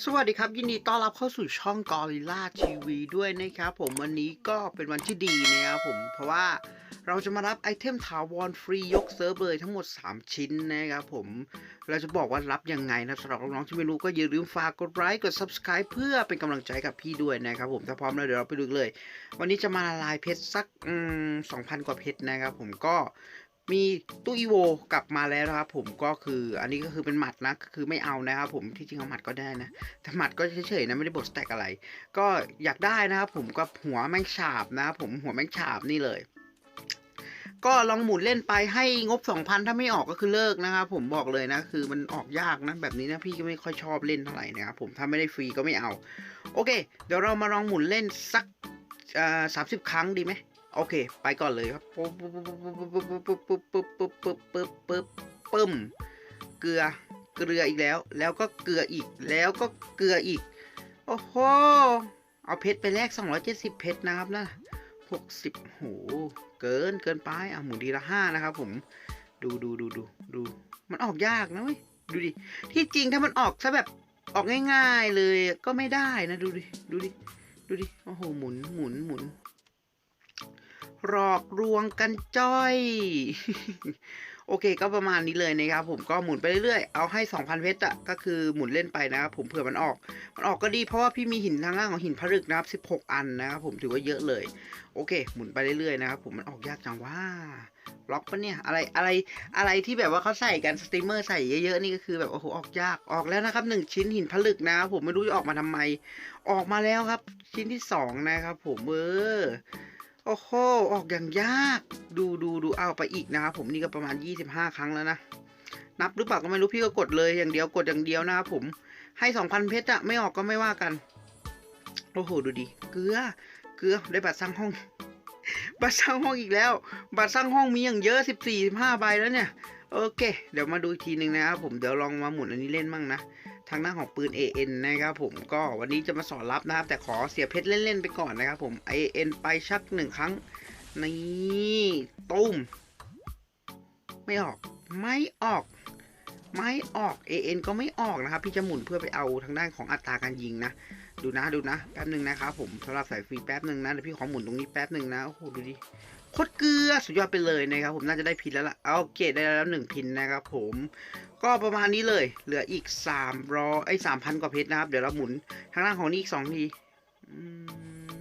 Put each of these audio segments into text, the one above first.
สวัสดีครับ ยินดีต้อนรับเข้าสู่ช่องกอริล่าทีวีด้วยนะครับผมวันนี้ก็เป็นวันที่ดีนะครับผมเพราะว่าเราจะมารับไอเทมถาวรฟรียกเซิร์ฟเลยทั้งหมด 3 ชิ้นนะครับผมเราจะบอกว่ารับยังไงนะสำหรับน้องๆที่ไม่รู้ก็อย่าลืมฝากกดไลค์กด subscribe เพื่อเป็นกำลังใจกับพี่ด้วยนะครับผมถ้าพร้อมแล้วเดี๋ยวเราไปดูเลย วันนี้จะมาละลายเพชรสักสองพันกว่าเพชรนะครับผมก็ มีตู้อีโวกลับมาแล้วนะครับผมก็คืออันนี้ก็คือเป็นหมัดนะก็คือไม่เอานะครับผมที่จริงเอาหมัดก็ได้นะแต่หมัดก็เฉยๆนะไม่ได้บทสแต็กอะไร ก็อยากได้นะครับผมก็หัวแมงฉาบนะครับผมหัวแมงฉาบนี่เลย ก็ลองหมุนเล่นไปให้งบ 2,000 ถ้าไม่ออกก็คือเลิกนะครับผมบอกเลยนะคือมันออกยากนะแบบนี้นะพี่ก็ไม่ค่อยชอบเล่นเท่าไหร่นะครับผมถ้าไม่ได้ฟรีก็ไม่เอา โอเค เดี๋ยวเรามาลองหมุนเล่นสักสามสิบครั้งดีไหม โอเค ไปก่อนเลยครับปุ๊บปุ๊บปุ๊บปุ๊บปุ๊บปุ๊บปุ๊บปุ๊บปุ๊บปุ๊บปุ๊บปึ้มเกลือเกลืออีกแล้ว แล้วก็เกลืออีกแล้วก็เกลืออีก โอ้โหเอาเพชรไปแลก270 เพชรนะครับนะ60โหเกินเกินไปอะหมุนดีละห้านะครับผมดูดูดูดูดู มันออกยากนะเว้ยดูดิที่จริงถ้ามันออกซะแบบออกง่าย ๆเลยก็ไม่ได้นะดูดิดูดิดูดิโอ้โหหมุนหมุนหมุน หลอกลวงกันจ้อย โอเคก็ประมาณนี้เลยนะครับ ผมก็หมุนไปเรื่อยๆ เอาให้ 2,000 เพชรอะก็คือหมุนเล่นไปนะครับผมเผื่อมันออก มันออกก็ดีเพราะว่าพี่มีหินทางล่างของหินผลึกนะครับ 16 อันนะครับผมถือว่าเยอะเลย โอเค หมุนไปเรื่อยๆนะครับผมมันออกยากจังว่าล็อกปะเนี่ยอะไรอะไรอะไรที่แบบว่าเขาใส่กันสตรีมเมอร์ใส่เยอะๆนี่ก็คือแบบโอ้โหออกยากออกแล้วนะครับหนึ่งชิ้นหินผลึกนะครับผมไม่รู้จะออกมาทำไม ออกมาแล้วครับ ชิ้นที่สองนะครับผมเออ โอ้โห ออกอย่างยาก ดูดูดูเอาไปอีกนะครับผมนี่ก็ประมาณ 25 ครั้งแล้วนะ นับหรือเปล่าก็ไม่รู้พี่ก็กดเลยอย่างเดียวกดอย่างเดียวนะครับผม ให้ 2,000 เพชรอะไม่ออกก็ไม่ว่ากัน โอ้โห ดูดิ เกลือ เกลือ ได้บัตรสร้างห้อง บัตรสร้างห้องอีกแล้ว บัตรสร้างห้องมีอย่างเยอะ 14 15ใบแล้วเนี่ย โอเค เดี๋ยวมาดูอีกทีหนึ่งนะครับผม เดี๋ยวลองมาหมุนอันนี้เล่นมั่งนะ ทางหน้าของปืน AN นะครับผมก็วันนี้จะมาสอนรับนะครับ แต่ขอเสียเพชรเล่น ๆ ไปก่อนนะครับผม AN ไปชักหนึ่งครั้ง นี่ตุ้ม ไม่ออกไม่ออก ไม่ออก AN ก็ไม่ออกนะครับ พี่จะหมุนเพื่อไปเอาทางด้านของอัตราการยิงนะ ดูนะดูนะ แป๊บหนึ่งนะครับผมสำหรับสายฟรีแป๊บหนึ่งนะเดี๋ยวพี่ขอหมุนตรงนี้แป๊บหนึ่งนะโอ้โหดูดิ โคตรเกลือสุดยอดไปเลยนะครับผมน่าจะได้พินแล้วล่ะเอาโอเคได้แล้วหนึ่งพินนะครับผมก็ประมาณนี้เลยเหลืออีกสามรอไอ้สามพันกว่าเพชรนะครับ เดี๋ยวเราหมุนทางล่างของนี้อีกสองที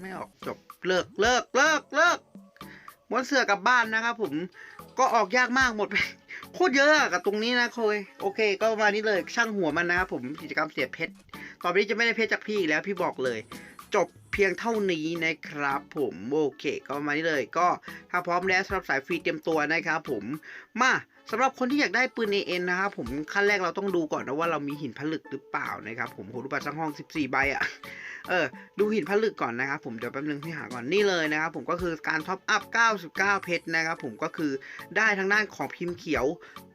ไม่ออกจบเลิกเลิกเลิกเลิกม้วนเสือกลับบ้านนะครับผมก็ออกยากมากหมดไปโคตรเยอะกับตรงนี้นะโคยโอเค ก็ประมาณนี้เลยช่างหัวมันนะครับผมกิจกรรมเสียเพชรต่อไปนี้จะไม่ได้เพชรจากพี่อีกแล้วพี่บอกเลย จบเพียงเท่านี้นะครับผมโอเคก็ประมาณนี้เลยก็ถ้าพร้อมแล้วสำหรับสายฟรีเตรียมตัวนะครับผมมา สำหรับคนที่อยากได้ปืน AN นะครับผมขั้นแรกเราต้องดูก่อนนะว่าเรามีหินผลึกหรือเปล่านะครับผมโหรูปบัตรสร้งห้อง 14 ใบอะเออดูหินผลึกก่อนนะครับผมเดี๋ยวแป๊บนึงพี่หาก่อนนี่เลยนะครับผมก็คือการท็อปอัพ 99 เพชรนะครับผมก็คือได้ทางด้านของพิมพ์เขียว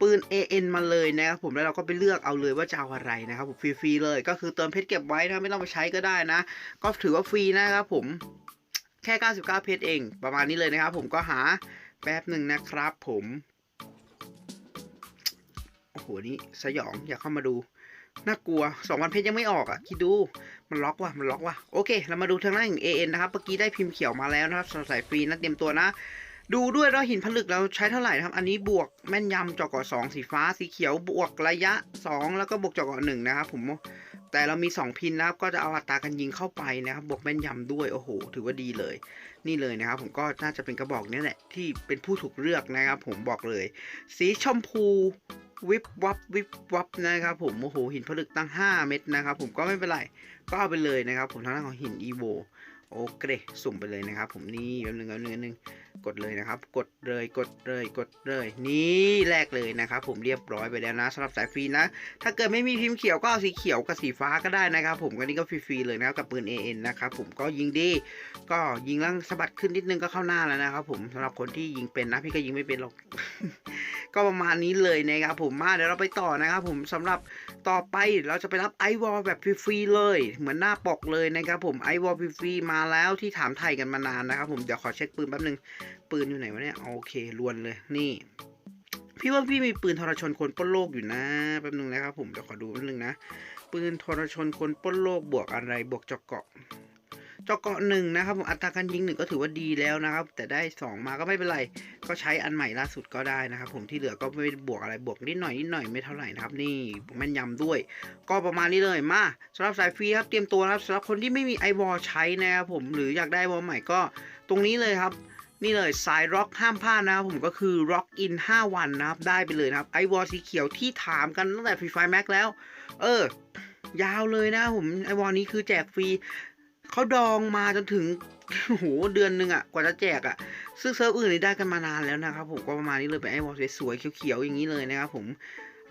ปืน AN มาเลยนะครับผมแล้วเราก็ไปเลือกเอาเลยว่าจะเอาอะไรนะครับผมฟรีๆเลยก็คือเติมเพชรเก็บไว้นะไม่ต้องไปใช้ก็ได้นะ ก็ถือว่าฟรีนะครับผมแค่ 99 เพชรเอง ประมาณนี้เลยนะครับผมก็หาแป๊บหนึ่งนะครับผม หนี่สยองอยากเข้ามาดูน่ากลัว2วันเพชรยังไม่ออกอะคิดดูมันล็อกว่ะมันล็อกว่ะโอเค เรามาดูทางด้านของ AN นะครับเมื่อกี้ได้พิมพ์เขียวมาแล้วนะครับสำหรับสายฟรีนะเตรียมตัวนะ ดูด้วยเราหินผลึกเราใช้เท่าไหร่นะครับ อันนี้บวกแม่นยำจอกอสองสีฟ้าสีเขียวบวกระยะ 2 แล้วก็บวกจอกอหนึ่งนะครับผม แต่เรามี 2 พินนะครับ ก็จะเอาอัตราการยิงเข้าไปนะครับ บวกแม่นยำด้วยโอ้โห ถือว่าดีเลย นี่เลยนะครับ ผมก็น่าจะเป็นกระบอกนี้แหละที่เป็นผู้ถูกเลือกนะครับ ผมบอกเลย สีชมพูวิบวับวิบวับนะครับ ผมโอ้โหหินผลึกตั้ง 5 เม็ดนะครับ ผมก็ไม่เป็นไรก็เอาไปเลยนะครับ ผมทางด้านของหินอีโว โอเคสุ่มไปเลยนะครับ ผมนี่แป๊บนึงแป๊บนึงแป๊บนึงกดเลยนะครับ กดเลยกดเลยกดเลย นี่แรกเลยนะครับ ผมเรียบร้อยไปแล้วนะสำหรับสายฟรีนะ ถ้าเกิดไม่มีพิมพ์เขียวก็เอาสีเขียวกับสีฟ้าก็ได้นะครับ ผมอันนี้ก็ฟรีๆเลยนะครับกับปืน AN นะครับผมก็ยิงดี ก็ยิงแล้วสะบัดขึ้นนิดนึงก็เข้าหน้าแล้วนะครับ ผมสำหรับคนที่ยิงเป็นนะพี่ก็ยิงไม่เป็นหรอก ก็ประมาณนี้เลยนะครับผมมาเดี๋ยวเราไปต่อนะครับผมสำหรับต่อไปเราจะไปรับไอวอลแบบฟรีๆเลย เหมือนหน้าปกเลยนะครับผมไอวอลฟรีๆมาแล้วที่ถามไทยกันมานานนะครับผมเดี๋ยวขอเช็คปืนแป๊บนึงปืนอยู่ไหนวะเนี่ยโอเคลวนเลยนี่ พี่ว่าพี่มีปืนทรชนคนป้นโลกอยู่นะแป๊บนึงนะครับผมเดี๋ยวขอดูแป๊บนึงนะปืนทรชนคนป้นโลกบวกอะไรบวกจาะเกาะ เจาะเกาะหนึ่งนะครับผมอัตราการยิงหนึ่งก็ถือว่าดีแล้วนะครับ แต่ได้สองมาก็ไม่เป็นไร ก็ใช้อันใหม่ล่าสุดก็ได้นะครับ ผมที่เหลือก็ไม่บวกอะไรบวกนิดหน่อยนิดหน่อยไม่เท่าไหร่นะครับ นี่แม่นยำด้วย ก็ประมาณนี้เลยมาสำหรับสายฟรีครับเตรียมตัวครับสำหรับคนที่ไม่มีไอวอลใช้นะครับผมหรืออยากได้วอลใหม่ก็ตรงนี้เลยครับนี่เลยสายร็อกห้ามพลาดนะครับผมก็คือ Rock in 5วันนะครับ ได้ไปเลยนะครับไอวอลสีเขียวที่ถามกันตั้งแต่ฟรีไฟแม็กแล้ว เออ ยาวเลยนะครับผมไอวอลนี้คือแจกฟรี เขาดองมาจนถึงโอ้โหเดือนหนึ่งอะกว่าจะแจกอะซึ่งเซิร์ฟอื่นนี่ได้กันมานานแล้วนะครับผมก็ประมาณนี้เลยไปไอ้วอลสวยๆเขียวๆอย่างนี้เลยนะครับผม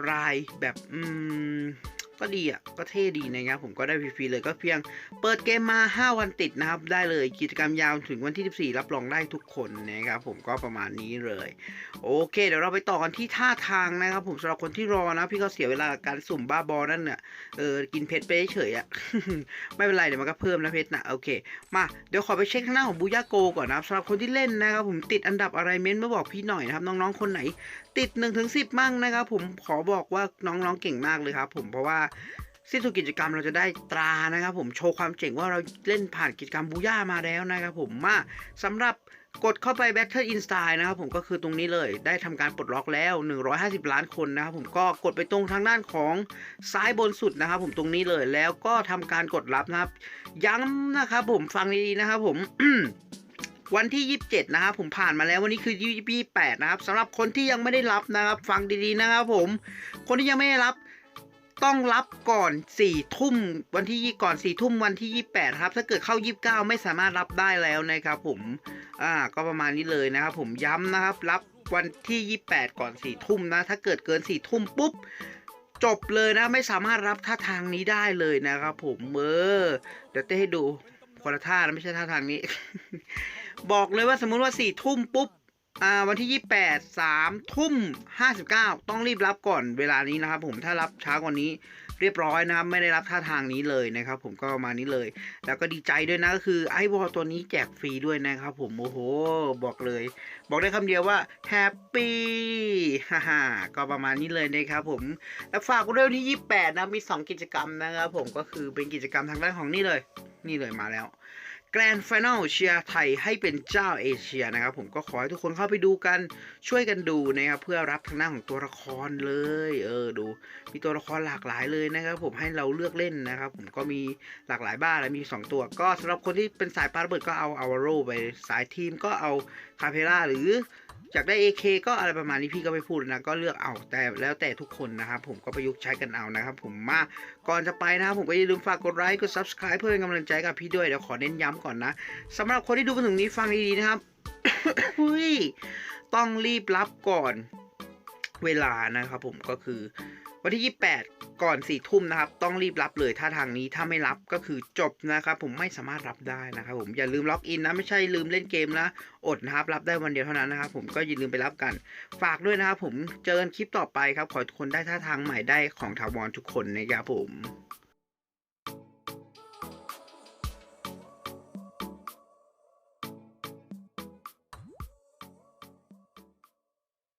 รายแบบอืม ก็ดีอะก็เท่ดีนะครับผมก็ได้ฟรีๆเลยก็เพียง เปิดเกมมา 5 วันติดนะครับ ได้เลยกิจกรรมยาวถึงวันที่ 14 รับรองได้ทุกคนนะครับผมก็ประมาณนี้เลย โอเค เดี๋ยวเราไปต่อกันที่ท่าทางนะครับ ผมสำหรับคนที่รอนะพี่ก็เสียเวลากับการสุ่มบ้าบอนั่นเนี่ยเออกินเพชรไปเฉยๆอะไม่เป็นไรเดี๋ยวมันก็เพิ่มนะเพชรนะโอเค มาเดี๋ยวขอไปเช็คข้างหน้าของบูย่าโกก่อนนะครับสำหรับคนที่เล่นนะครับผมติดอันดับอะไรเม้นต์มาบอกพี่หน่อยนะครับน้องๆคนไหน ติด1นถึงสิมั่งนะครับผมขอบอกว่าน้องๆเก่งมากเลยครับ ผมเพราะว่าสิ้นสุดกิจกรรมเราจะได้ตรานะครับ ผมโชว์ความเจ๋งว่าเราเล่นผ่านกิจกรรมบูย่ามาแล้วนะครับ ผมมาสำหรับกดเข้าไป Battle in Style นะครับผมก็คือตรงนี้เลยได้ทำการปลดล็อกแล้ว 150 ล้านคนนะครับผมก็กดไปตรงทางด้านของซ้ายบนสุดนะครับ ผมตรงนี้เลยแล้วก็ทำการกดรับนะครับ ย้ำนะครับผมฟังดีๆนะครับผม วันที่ 27 นะครับผมผ่านมาแล้ววันนี้คือ28นะครับสำหรับคนที่ยังไม่ได้รับนะครับ ฟังดีๆนะครับผม คนที่ยังไม่ได้รับต้องรับก่อน4ทุ่มวันที่ยี่ก่อน4ทุ่มวันที่ 28 ครับ ถ้าเกิดเข้า 29 ไม่สามารถรับได้แล้วนะครับผมอ่าก็ประมาณนี้เลยนะครับผมย้ำนะครับ รับวันที่ 28 ก่อน4ทุ่มนะ ถ้าเกิดเกิน4ทุ่มปุ๊บจบเลยนะไม่สามารถรับท่าทางนี้ได้เลยนะครับผมเออเดี๋ยวเต้ให้ดูคนละท่านะไม่ใช่ท่าทางนี้ บอกเลยว่าสมมุติว่า4ทุ่มปุ๊บอ่าวันที่ 28 3ทุ่ม 59 ต้องรีบรับก่อนเวลานี้นะครับผมถ้ารับช้ากว่านี้เรียบร้อยนะครับไม่ได้รับท่าทางนี้เลยนะครับผมก็มานี้เลย แล้วก็ดีใจด้วยนะก็คือไอวอลตัวนี้แจกฟรีด้วยนะครับผมโอ้โห บอกเลย บอกได้คำเดียวว่าแฮปปี้ฮ่าฮ่าก็ประมาณนี้เลยนะครับผมแล้วฝากไว้ด้วยวันที่ 28 นะมี 2 กิจกรรมนะครับผมก็คือเป็นกิจกรรมทางด้านของนี่เลย นี่เลยมาแล้ว แกรนด์ฟิแนลเชียร์ไทยให้เป็นเจ้าเอเชียนะครับ ผมก็ขอให้ทุกคนเข้าไปดูกันช่วยกันดูนะครับเพื่อรับทางหน้าของตัวละครเลย เออดู มีตัวละครหลากหลายเลยนะครับผมให้เราเลือกเล่นนะครับ ผมก็มีหลากหลายบ้านและมี 2 ตัว ก็สำหรับคนที่เป็นสายปาระเบิดก็เอาอาวาโรไปสายทีมก็เอาคาเพล่าหรือ อยากได้ AK ก็อะไรประมาณนี้พี่ก็ไม่พูดนะก็เลือกเอาแต่แล้วแต่ทุกคนนะครับผมก็ประยุกต์ใช้กันเอานะครับผมมาก่อนจะไปนะครับผมก็อย่าลืมฝากกดไลค์กด subscribe เพื่อเป็นกำลังใจกับพี่ด้วยเดี๋ยวขอเน้นย้ำก่อนนะสำหรับคนที่ดูมาถึงนี้ฟังดีๆนะครับอุ้ยต้องรีบรับก่อนเวลานะครับผมก็คือ วันที่ 28 ก่อน4ทุ่มนะครับ ต้องรีบรับเลยถ้าทางนี้ถ้าไม่รับก็คือจบนะครับผมไม่สามารถรับได้นะครับผมอย่าลืมล็อกอินนะไม่ใช่ลืมเล่นเกมนะอดนะครับรับได้วันเดียวเท่านั้นนะครับผมก็อย่าลืมไปรับกัน ฝากด้วยนะครับผมเจอกันคลิปต่อไปครับขอทุกคนได้ท่าทางใหม่ได้ของถาวรทุกคนนะครับผม